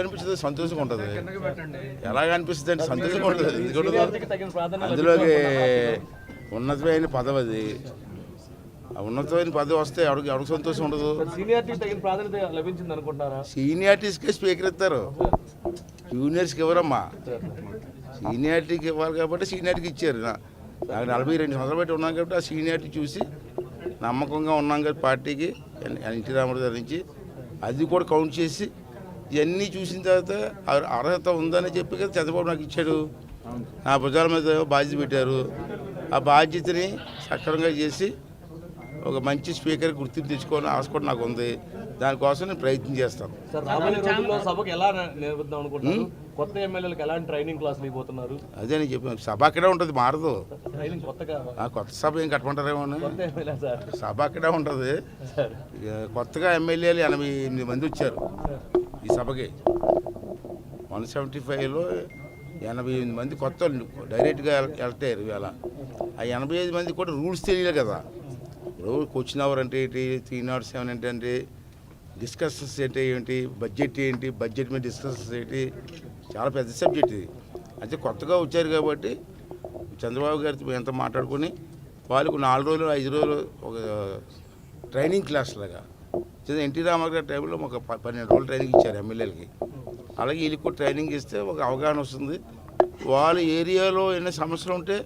ఎందుకు అనిపిస్తుంది సంతోషంగా ఉంటుంది. ఎలాగ అనిపిస్తుంది అంటే సంతోషంగా ఉంటుంది. ఎందుకంటే అందులోకి ఉన్నతమైన పదవి అది. ఆ ఉన్నతమైన పదవి వస్తే ఎవరికి ఎవరికి సంతోషం ఉండదు? సీనియారిటీస్కే స్పీకర్ ఇస్తారు. జూనియర్స్కి ఇవ్వరమ్మా సీనియారిటీకి ఇవ్వాలి కాబట్టి సీనియారిటీకి ఇచ్చారు. నాకు నలభై రెండు సంవత్సరాలు బట్టి ఉన్నాం కాబట్టి ఆ సీనియారిటీ చూసి నమ్మకంగా ఉన్నాం కాబట్టి పార్టీకి. ఎన్- ఎన్టీ రామారావు గారి నుంచి. అది కూడా కౌంట్ చేసి ఇవన్నీ చూసిన తర్వాత అర్- అర్హత ఉందని చెప్పి కదా చంద్రబాబు నాకు ఇచ్చాడు. నా భుజాల మీద బాధ్యత పెట్టారు. ఆ బాధ్యతని సక్రమంగా చేసి ఒక మంచి స్పీకర్ గుర్తింపు తెచ్చుకోవాలని ఆశ కూడా నాకు ఉంది. దానికోసం నేను ప్రయత్నం చేస్తాను. కొత్త ఎమ్మెల్యేలకు ఎలాంటి ట్రైనింగ్ క్లాసులు ఇవ్వబోతున్నారు? అదే నేను చెప్పాను. సభ అక్కడే ఉంటుంది మారదు. ట్రైనింగ్ కొత్తగా ఆ కొత్త సభ ఏం కట్టమంటారేమో అని. కొత్త ఎమ్మెల్యే సార్. సభ అక్కడే ఉంటుంది. కొత్తగా ఎమ్మెల్యేలు ఎనభై ఎనిమిది మంది వచ్చారు. ఈ సభకి వన్ సెవెంటీ ఫైవ్లో ఎనభై ఎనిమిది మంది కొత్త డైరెక్ట్గా వెల్- వెళ్తారు ఇవాళ. ఆ ఎనభై ఐదు మంది కూడా రూల్స్ తెలియలేదు కదా. ఇప్పుడు క్వశ్చన్ అవర్ అంటే ఏంటి త్రీ నాట్ సెవెన్ అంటే ఏంటి డిస్కషన్స్ అంటే ఏంటి బడ్జెట్ ఏంటి బడ్జెట్ మీద డిస్కషన్స్ ఏంటి చాలా పెద్ద సబ్జెక్ట్ ఇది. అయితే కొత్తగా వచ్చారు కాబట్టి చంద్రబాబు గారితో ఎంత మాట్లాడుకొని వాళ్ళకు నాలుగు రోజులు ఐదు రోజులు ఒక ట్రైనింగ్ క్లాస్ లాగా చిన్న ఎన్టీ రామారావు గారి టైంలో ఒక పన్నెండు రోజులు ట్రైనింగ్ ఇచ్చారు ఎమ్మెల్యేలకి. అలాగే వీళ్ళకి కూడా ట్రైనింగ్ ఇస్తే ఒక అవగాహన వస్తుంది. వాళ్ళ ఏరియాలో ఎన్ని సమస్యలు ఉంటే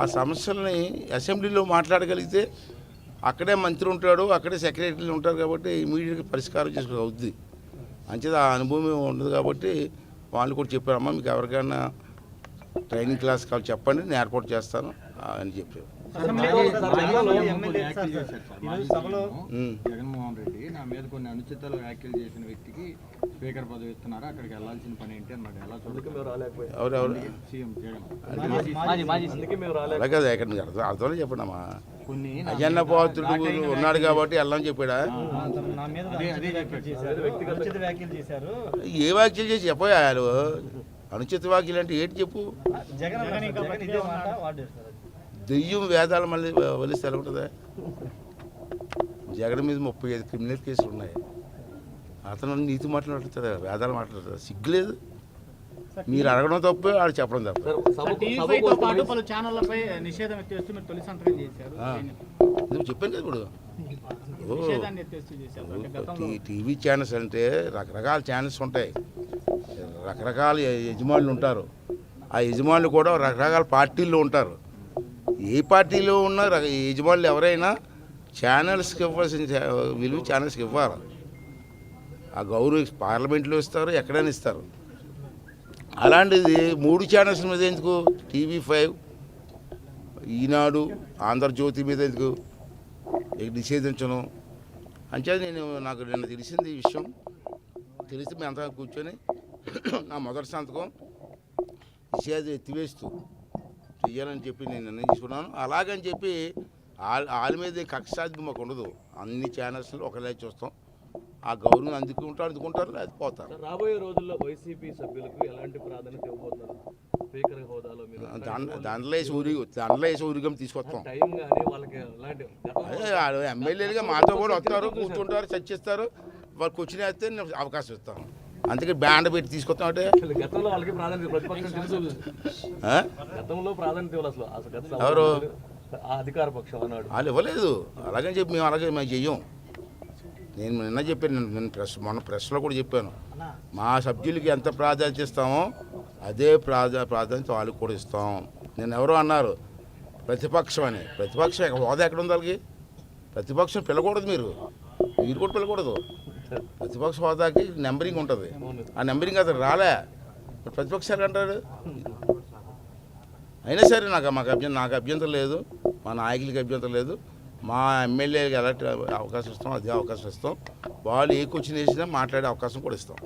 ఆ సమస్యలని అసెంబ్లీలో మాట్లాడగలిగితే అక్కడే మంత్రి ఉంటాడు అక్కడే సెక్రటరీలు ఉంటారు కాబట్టి ఇమీడియట్గా పరిష్కారం చేసుకో అవుద్ది. అంచేది ఆ అనుభవం ఉండదు కాబట్టి వాళ్ళు కూడా చెప్పారు అమ్మ మీకు ఎవరికైనా ట్రైనింగ్ క్లాస్ కావాలి చెప్పండి నేను ఏర్పాటు చేస్తాను అని చెప్పారు. జగన్మోహన్ రెడ్డి నా మీద కొన్ని అనుచితాలు వ్యాఖ్యలు చేసిన వ్యక్తికి స్పీకర్ పదవి ఇస్తున్నారు? అక్కడికి వెళ్ళాల్సిన పని ఏంటి అన్నాడు ఎలా మీకు అర్థం అర్థంలో చెప్పండి అమ్మా. కొన్ని నా అజన్న పాత్రుడు ఉన్నాడు కాబట్టి వెళ్ళని చెప్పాడా? ఏ వ్యాఖ్యలు చేసి చెప్పారు అనుచిత వ్యాఖ్యలు అంటే ఏంటి చెప్పు? దెయ్యం వేదాలు మళ్ళీ వలిస్తే ఎలా ఉంటుందా? జగన్ మీద ముప్పై ఐదు క్రిమినల్ కేసులు ఉన్నాయి. అతను నీతి మాట్లాడుతాడు వేదాలు మాట్లాడతాడు. సిగ్గులేదు. మీరు అడగడం తప్పే వాడు చెప్పడం తప్ప. చెప్పాను కదా ఇప్పుడు? ఓ. నిషేధాన్ని ఎత్తేస్తూ చేశారు. అంటే గతంలో టీ- టీవీ ఛానల్స్ అంటే రకరకాల ఛానల్స్ ఉంటాయి. రకరకాల యజమానులు ఉంటారు. ఆ యజమానులు కూడా రకరకాల పార్టీల్లో ఉంటారు. ఏ పార్టీలో ఉన్న రక- యజమానులు ఎవరైనా ఛానల్స్కి ఇవ్వాల్సిన విలువ ఛానల్స్కి ఇవ్వాలి. ఆ గౌరవ పార్లమెంట్లో ఇస్తారు ఎక్కడైనా ఇస్తారు. అలాంటిది మూడు ఛానల్స్ మీద ఎందుకు? టీవీ ఫైవ్ ఈనాడు ఆంధ్రజ్యోతి మీద ఎందుకు? నిషేధించను? అంచేది నేను నాకు నిన్న తెలిసింది ఈ విషయం. తెలిసి మేము అంతా కూర్చొని నా మొదటి సంతకం నిషేధం ఎత్తివేస్తూ చెయ్యాలని చెప్పి నేను నిర్ణయించుకున్నాను. అలాగని చెప్పి వాళ్ళ వాళ్ళ మీద కక్షాది మాకు ఉండదు. అన్ని ఛానల్స్లో ఒకలే చూస్తాం. ఆ గౌరవం అందుకుంటారు అందుకుంటారు లేదా పోతారు రాబోయే రోజుల్లో వైసీపీ సభ్యులకు ఎలాంటి ప్రాధాన్యత ఇవ్వబోతున్నారు? స్పీకర్ హోదాలో దాంట్లో వేసి ఊరి వేసి ఊరిగం తీసుకొస్తాం. అదే వాళ్ళు ఎమ్మెల్యేలుగా మాతో కూడా వస్తారు కూర్చుంటారు చర్చిస్తారు. వాళ్ళు కూర్చుని వేస్తే నేను అవకాశం ఇస్తాను. అందుకే బ్యాండ్ పెట్టి తీసుకొస్తాం అంటే గతంలో వాళ్ళకి ప్రాధాన్యత ప్రతిపక్షం తెలుసు. ఆ? గతంలో ప్రాధాన్యత ఎవరు? అధికార పక్షం అన్నాడు. వాళ్ళు ఇవ్వలేదు. అలాగని చెప్పి మేము అలాగే మేము చెయ్యం. నేను నిన్న చెప్పాను నేను ప్రెస్ మొన్న ప్రెస్లో కూడా చెప్పాను. మా సభ్యులకి ఎంత ప్రాధాన్యత ఇస్తామో అదే ప్రాధా ప్రాధాన్యత వాళ్ళకి కూడా ఇస్తాం. నేను ఎవరో అన్నారు ప్రతిపక్షం అని. ప్రతిపక్షం హోదా ఎక్కడ ఉంది వాళ్ళకి? ప్రతిపక్షం పిలకూడదు మీరు. మీరు కూడా పిలకూడదు. ప్రతిపక్ష హోదాకి నెంబరింగ్ ఉంటుంది. ఆ నెంబరింగ్ అతను రాలే. ప్రతిపక్షాలు అంటాడు అయినా సరే నాకు మాకు అభ్యంతరం నాకు అభ్యంతరం లేదు. మా నాయకులకి అభ్యంతరం లేదు. మా ఎమ్మెల్యేకి ఎలాంటి అవకాశం ఇస్తాం అదే అవకాశం ఇస్తాం. వాళ్ళు ఏ క్వశ్చన్ వేసినా మాట్లాడే అవకాశం కూడా ఇస్తాం.